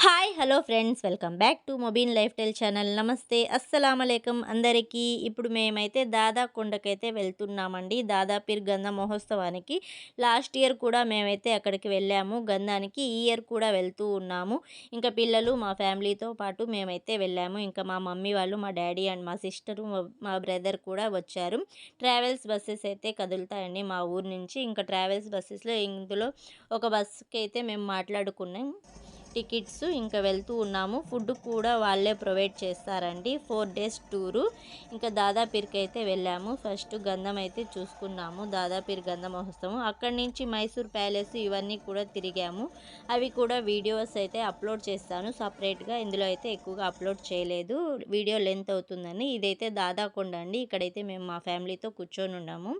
Hi hello friends. Welcome back to mobile lifestyle channel. నమస్తే. అస్సలామలైకం అందరికీ. ఇప్పుడు మేమైతే దాదా కొండకైతే వెళ్తున్నామండి. దాదాపీర్ గంధ మహోత్సవానికి. లాస్ట్ ఇయర్ కూడా మేమైతే అక్కడికి వెళ్ళాము. గంధానికి ఈ ఇయర్ కూడా వెళ్తూ ఉన్నాము. ఇంకా పిల్లలు మా ఫ్యామిలీతో పాటు మేమైతే వెళ్ళాము. ఇంకా మా మమ్మీ వాళ్ళు మా డాడీ అండ్ మా సిస్టరు మా బ్రదర్ కూడా వచ్చారు. ట్రావెల్స్ బస్సెస్ అయితే కదులుతాయండి మా ఊరు నుంచి. ఇంకా ట్రావెల్స్ బస్సెస్లో ఇందులో ఒక బస్సుకి అయితే మేము మాట్లాడుకున్నాం. టికెట్స్ ఇంకా వెళ్తూ ఉన్నాము. ఫుడ్ కూడా వాళ్ళే ప్రొవైడ్ చేస్తారండి. Four days tour. ఇంకా దాదాపీర్కి అయితే వెళ్ళాము. ఫస్ట్ గంధం అయితే చూసుకున్నాము. దాదాపీర్ గంధ మహోత్సవం అక్కడి నుంచి మైసూర్ ప్యాలెస్ ఇవన్నీ కూడా తిరిగాము. అవి కూడా వీడియోస్ అయితే అప్లోడ్ చేస్తాను. సపరేట్గా ఇందులో అయితే ఎక్కువగా అప్లోడ్ చేయలేదు. వీడియో లెంత్ అవుతుందని. ఇదైతే దాదాకొండ అండి. ఇక్కడైతే మేము మా ఫ్యామిలీతో కూర్చొని ఉన్నాము.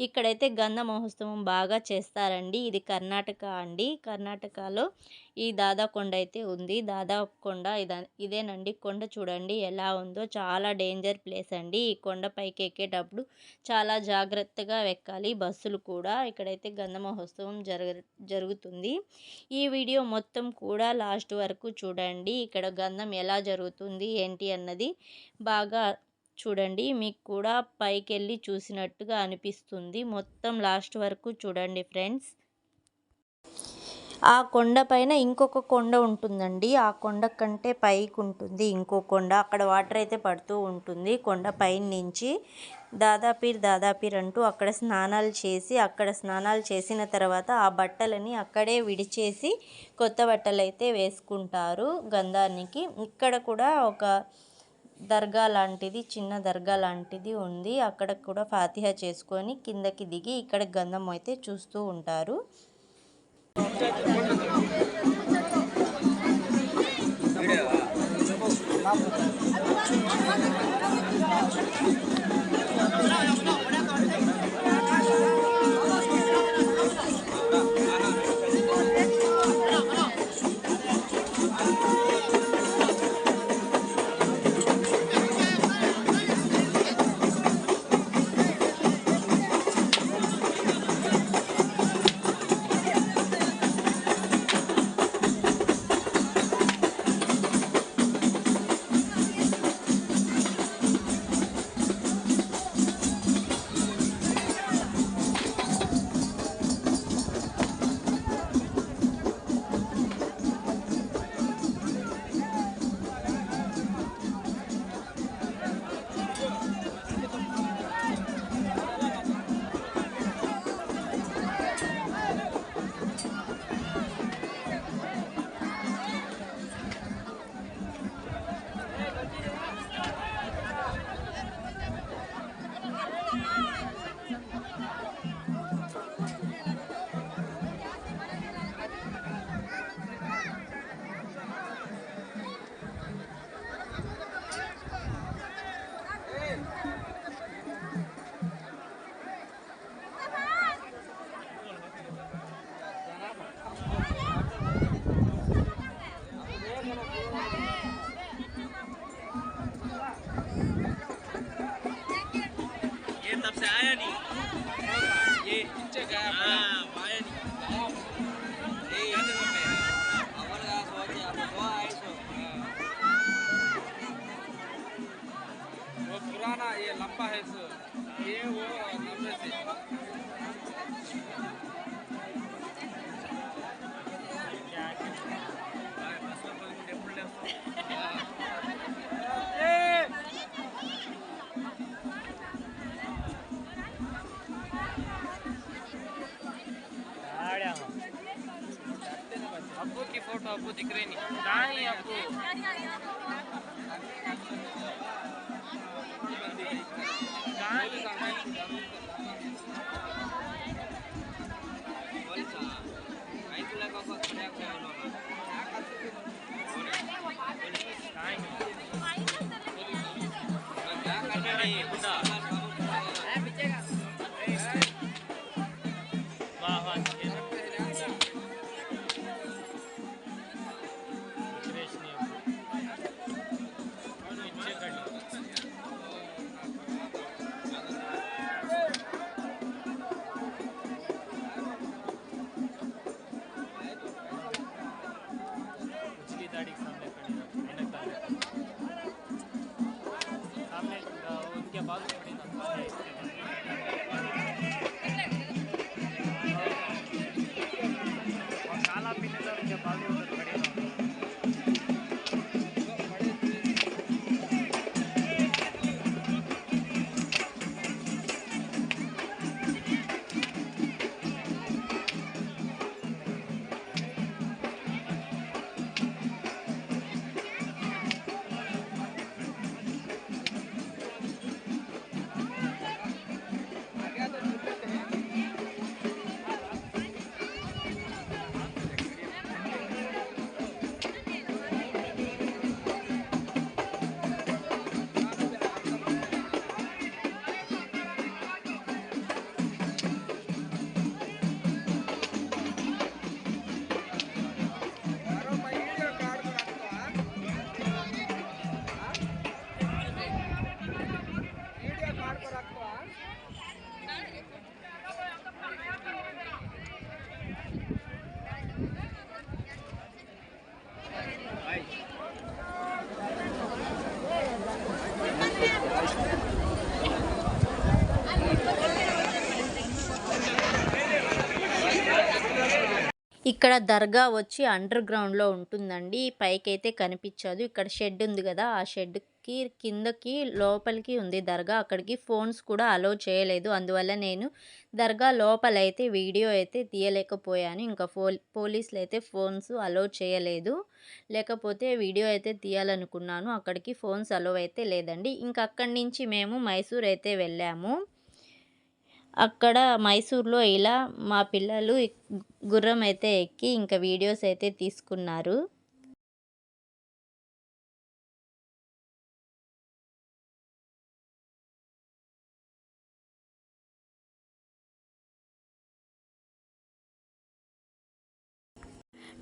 ఇక్కడైతే గంధ మహోత్సవం బాగా చేస్తారండి. ఇది కర్ణాటక అండి. కర్ణాటకలో ఈ దాదా కొండ అయితే ఉంది. దాదా కొండ ఇద ఇదేనండి. కొండ చూడండి ఎలా ఉందో. చాలా డేంజర్ ప్లేస్ అండి ఈ కొండ పైకి ఎక్కేటప్పుడు చాలా జాగ్రత్తగా ఎక్కాలి బస్సులు కూడా ఇక్కడైతే గంధ మహోత్సవం జరగ జరుగుతుంది. ఈ వీడియో మొత్తం కూడా లాస్ట్ వరకు చూడండి. ఇక్కడ గంధం ఎలా జరుగుతుంది ఏంటి అన్నది బాగా చూడండి. మీకు కూడా పైకి వెళ్ళి చూసినట్టుగా అనిపిస్తుంది. మొత్తం లాస్ట్ వరకు చూడండి ఫ్రెండ్స్. ఆ కొండ పైన ఇంకొక కొండ ఉంటుందండి. ఆ కొండ కంటే పైకి ఉంటుంది. ఇంకో కొండ అక్కడ వాటర్ అయితే పడుతూ ఉంటుంది. కొండ పైన నుంచి దాదాపీర్ దాదాపీర్ అంటూ అక్కడ స్నానాలు చేసి అక్కడ స్నానాలు చేసిన తర్వాత ఆ బట్టలని అక్కడే విడిచేసి కొత్త బట్టలు అయితే వేసుకుంటారు గంధానికి. ఇక్కడ కూడా ఒక దర్గా లాంటిది చిన్న దర్గా లాంటిది ఉంది. అక్కడ కూడా ఫాతిహా చేసుకొని కిందకి దిగి ఇక్కడ గంధం అయితే చూస్తూ ఉంటారు. Thank you. ये लंबा है ये वो लंबे से। की फ़ोटो अब्बू दिख रही नहीं। नहीं अब्बू वाह Thank you. ఇక్కడ దర్గా వచ్చి అండర్ గ్రౌండ్లో ఉంటుందండి. పైకి అయితే కనిపించదు. ఇక్కడ షెడ్ ఉంది కదా ఆ షెడ్ కి కిందకి లోపలికి ఉంది దర్గా. అక్కడికి ఫోన్స్ కూడా అలో చేయలేదు. అందువల్ల నేను దర్గా లోపలైతే వీడియో అయితే తీయలేకపోయాను. ఇంకా ఫో పోలీసులు అయితే ఫోన్స్ అలో చేయలేదు. లేకపోతే వీడియో అయితే తీయాలనుకున్నాను. అక్కడికి ఫోన్స్ అలో అయితే లేదండి. ఇంకా అక్కడి నుంచి మేము మైసూర్ అయితే వెళ్ళాము. అక్కడ మైసూర్లో ఇలా మా పిల్లలు గుర్రం అయితే ఎక్కి ఇంకా వీడియోస్ అయితే తీసుకున్నారు.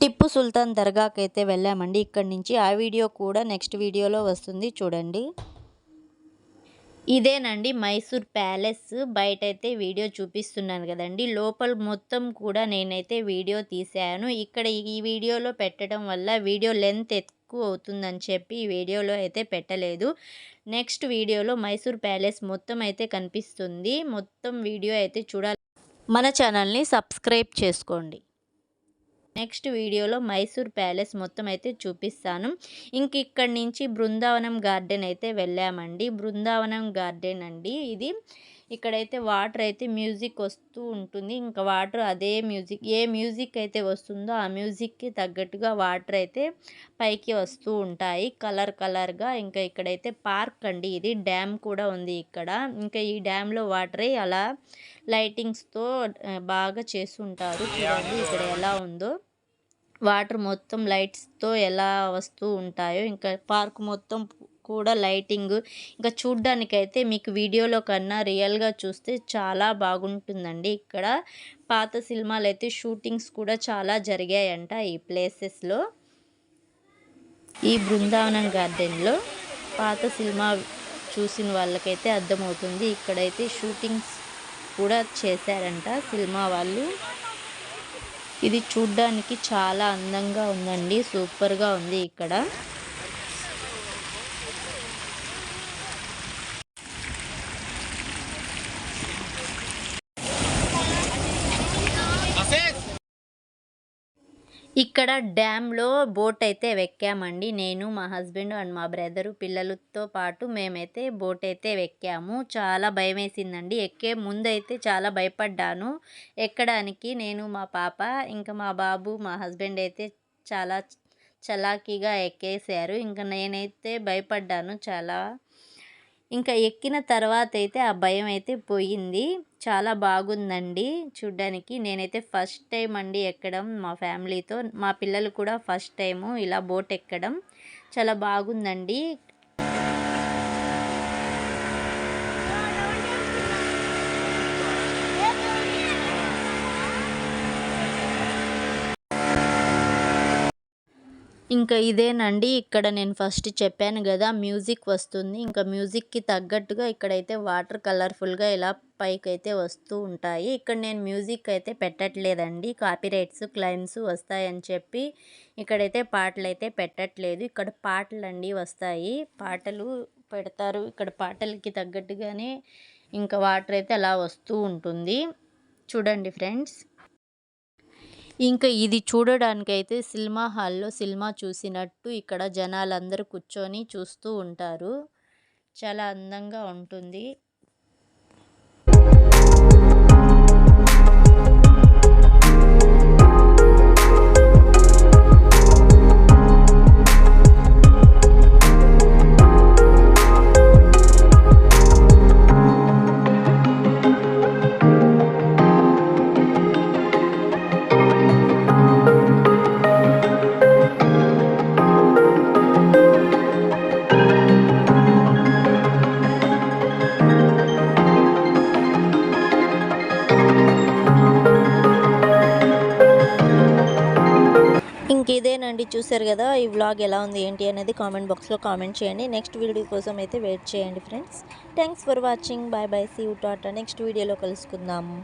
టిప్పు సుల్తాన్ దర్గాకి అయితే వెళ్ళామండి. ఇక్కడి నుంచి ఆ వీడియో కూడా నెక్స్ట్ వీడియోలో వస్తుంది. చూడండి. ఇదేనండి మైసూర్ ప్యాలెస్. బయట అయితే వీడియో చూపిస్తున్నాను కదండి. లోపల మొత్తం కూడా నేనైతే వీడియో తీసాను ఇక్కడ ఈ వీడియోలో పెట్టడం వల్ల వీడియో లెంత్ ఎక్కువ అవుతుందని చెప్పి ఈ వీడియోలో అయితే పెట్టలేదు. నెక్స్ట్ వీడియోలో మైసూర్ ప్యాలెస్ మొత్తం అయితే కనిపిస్తుంది. మొత్తం వీడియో అయితే చూడాలి. మన ఛానల్ని సబ్స్క్రైబ్ చేసుకోండి. నెక్స్ట్ వీడియోలో మైసూర్ ప్యాలెస్ మొత్తం అయితే చూపిస్తాను. ఇంక ఇక్కడి నుంచి బృందావనం గార్డెన్ అయితే వెళ్ళామండి. బృందావనం గార్డెన్ అండి ఇది. ఇక్కడైతే వాటర్ అయితే మ్యూజిక్ వస్తూ ఉంటుంది. ఇంకా వాటర్ అదే మ్యూజిక్ ఏ మ్యూజిక్ అయితే వస్తుందో ఆ మ్యూజిక్కి తగ్గట్టుగా వాటర్ అయితే పైకి వస్తూ ఉంటాయి. కలర్ కలర్గా ఇంకా ఇక్కడైతే పార్క్ అండి ఇది. డ్యామ్ కూడా ఉంది ఇక్కడ. ఇంకా ఈ డ్యామ్లో వాటరే అలా లైటింగ్స్తో బాగా చేస్తుంటారు. చూడండి ఇక్కడ ఎలా ఉందో. వాటర్ మొత్తం లైట్స్తో ఎలా వస్తూ ఉంటాయో ఇంకా పార్క్ మొత్తం కూడా లైటింగ్. ఇంకా చూడ్డానికైతే మీకు వీడియోలో కన్నా రియల్గా చూస్తే చాలా బాగుంటుందండి. ఇక్కడ పాత సినిమాలు అయితే షూటింగ్స్ కూడా చాలా జరిగాయంట ఈ ప్లేసెస్లో. ఈ బృందావనం గార్డెన్లో పాత సినిమా చూసిన వాళ్ళకైతే అర్థమవుతుంది. ఇక్కడైతే షూటింగ్స్ కూడా చేశారంట సినిమా వాళ్ళు. ఇది చూడ్డానికి చాలా అందంగా ఉందండి. సూపర్గా ఉంది ఇక్కడ. ఇక్కడ డ్యామ్లో బోట్ అయితే ఎక్కామండి నేను మా హస్బెండ్ అండ్ మా బ్రదరు పిల్లలతో పాటు మేమైతే బోట్ అయితే ఎక్కాము చాలా భయం వేసిందండి ఎక్కే ముందైతే చాలా భయపడ్డాను. ఎక్కడానికి నేను మా పాప ఇంకా మా బాబు మా హస్బెండ్ అయితే చాలా చలాకీగా ఎక్కేసారు. ఇంకా నేనైతే భయపడ్డాను చాలా. ఇంకా ఎక్కిన తర్వాత అయితే ఆ భయం అయితే పోయింది. చాలా బాగుందండి చూడ్డానికి. నేనైతే ఫస్ట్ టైం అండి ఎక్కడం మా ఫ్యామిలీతో. మా పిల్లలు కూడా ఫస్ట్ టైము ఇలా బోట్ ఎక్కడం. చాలా బాగుందండి. ఇంకా ఇదేనండి ఇక్కడ నేను ఫస్ట్ చెప్పాను కదా మ్యూజిక్ వస్తుంది. ఇంకా మ్యూజిక్కి తగ్గట్టుగా ఇక్కడైతే వాటర్ కలర్ఫుల్గా ఇలా పైకి అయితే వస్తూ ఉంటాయి. ఇక్కడ నేను మ్యూజిక్ అయితే పెట్టట్లేదండి. కాపీరైట్స్ క్లైమ్స్ వస్తాయని చెప్పి ఇక్కడైతే పాటలు అయితే పెట్టట్లేదు. ఇక్కడ పాటలు అండి వస్తాయి. పాటలు పెడతారు. ఇక్కడ పాటలకి తగ్గట్టుగానే ఇంకా వాటర్ అయితే అలా వస్తూ ఉంటుంది. చూడండి ఫ్రెండ్స్. ఇంకా ఇది చూడడానికైతే సినిమా హాల్లో సినిమా చూసినట్టు ఇక్కడ జనాలందరూ కూర్చొని చూస్తూ ఉంటారు. చాలా అందంగా ఉంటుంది. చూసారు కదా ఈ వ్లాగ్ ఎలా ఉంది ఏంటి అనేది కామెంట్ బాక్స్లో కామెంట్ చేయండి. నెక్స్ట్ వీడియో కోసం అయితే వెయిట్ చేయండి friends thanks for watching bye bye see you Tata next వీడియోలో కలుసుకుందాము